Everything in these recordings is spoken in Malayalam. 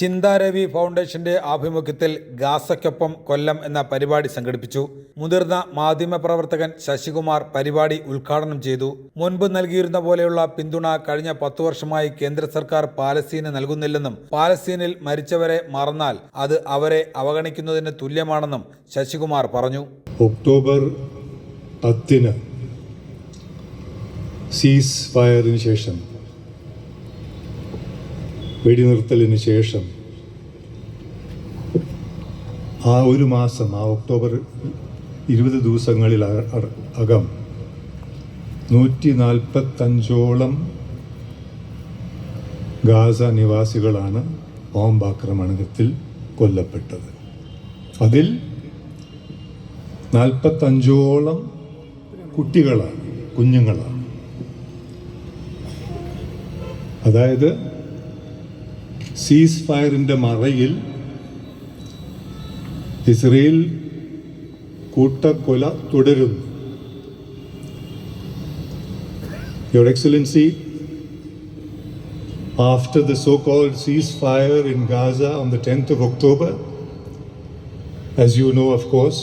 ചിന്താരവി ഫൗണ്ടേഷന്റെ ആഭിമുഖ്യത്തിൽ ഗാസയ്ക്കൊപ്പം കൊല്ലം എന്ന പരിപാടി സംഘടിപ്പിച്ചു. മുതിർന്ന മാധ്യമപ്രവർത്തകൻ ശശികുമാർ പരിപാടി ഉദ്ഘാടനം ചെയ്തു. മുൻപ് നൽകിയിരുന്ന പോലെയുള്ള പിന്തുണ കഴിഞ്ഞ പത്തു വർഷമായി കേന്ദ്ര സർക്കാർ പാലസ്തീന് നൽകുന്നില്ലെന്നും പാലസ്തീനിൽ മരിച്ചവരെ മറന്നാൽ അത് അവരെ അവഗണിക്കുന്നതിന് തുല്യമാണെന്നും ശശികുമാർ പറഞ്ഞു. ഒക്ടോബർ പത്തിന് സീസ് ഫയറിന് ശേഷം വെടിനിർത്തലിന് ശേഷം ആ ഒരു മാസം ആ ഒക്ടോബർ ഇരുപത് ദിവസങ്ങളിൽ അകം നൂറ്റി നാൽപ്പത്തഞ്ചോളം ഗാസ നിവാസികളാണ് ബോംബാക്രമണത്തിൽ കൊല്ലപ്പെട്ടത്. അതിൽ നാൽപ്പത്തഞ്ചോളം കുട്ടികളാണ് കുഞ്ഞുങ്ങളാണ്. അതായത് സീസ് ഫയറിൻ്റെ മറയിൽ ഇസ്രയേൽ കൂട്ടക്കൊല തുടരുന്നു Your Excellency, after the so-called ceasefire in Gaza on the 10th of October, as you know, of course,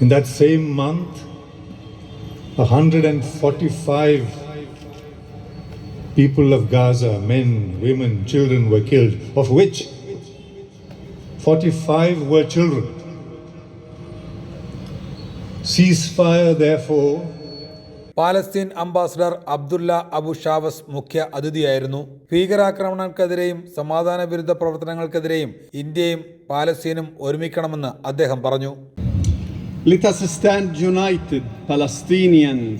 in that same month, 145 people of Gaza, men, women, children, were killed, of which 45 were children. Ceasefire, therefore, Palestine ambassador Abdullah Abu Shawesh മുഖ്യ അതിഥിയായിരുന്നു ഭീകരാക്രമണങ്ങൾക്കെതിരെയും സമാധാന വിരുദ്ധ പ്രവർത്തനങ്ങൾക്കെതിരെയും ഇന്ത്യയും പാലസ്തീനും ഒരുമിക്കണമെന്ന് അദ്ദേഹം പറഞ്ഞു Let us stand united, Palestinians,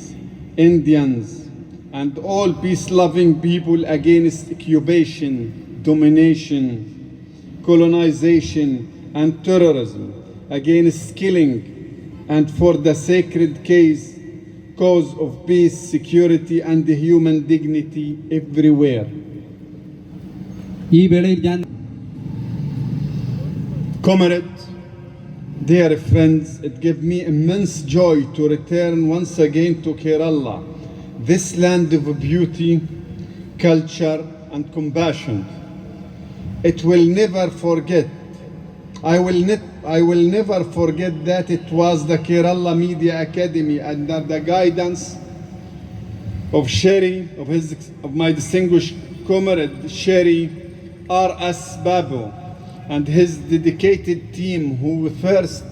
Indians, and all peace loving people against occupation, domination, colonization, and terrorism, against killing, and for the sacred case, cause of peace, security, and human dignity everywhere. Comrade, dear friends, it gave me immense joy to return once again to Kerala this land of beauty, culture, and compassion. It will never forget. I will, ne- I will never forget that it was the Kerala Media Academy under the guidance of Sherry, of, his, of my distinguished comrade Sherry R.S. Babu, and his dedicated team who first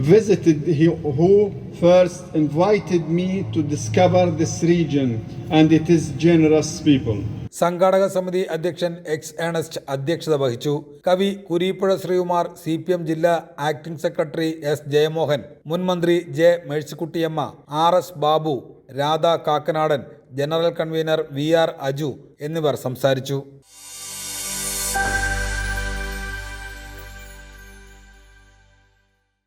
visited, he- who first invited me to discover this region and it is generous people. സംഘാടക സമിതി അധ്യക്ഷൻ എക്സ് ഏണസ്റ്റ് അധ്യക്ഷത വഹിച്ചു കവി Kureeppuzha Sreekumar C P M ജില്ലാ ആക്ടിംഗ് സെക്രട്ടറി എസ് ജയമോഹൻ മുൻ മന്ത്രി J Mercykuttyamma R S Babu Radha Kakkanadan general convener V R Aju എന്നിവർ സംസാരിച്ചു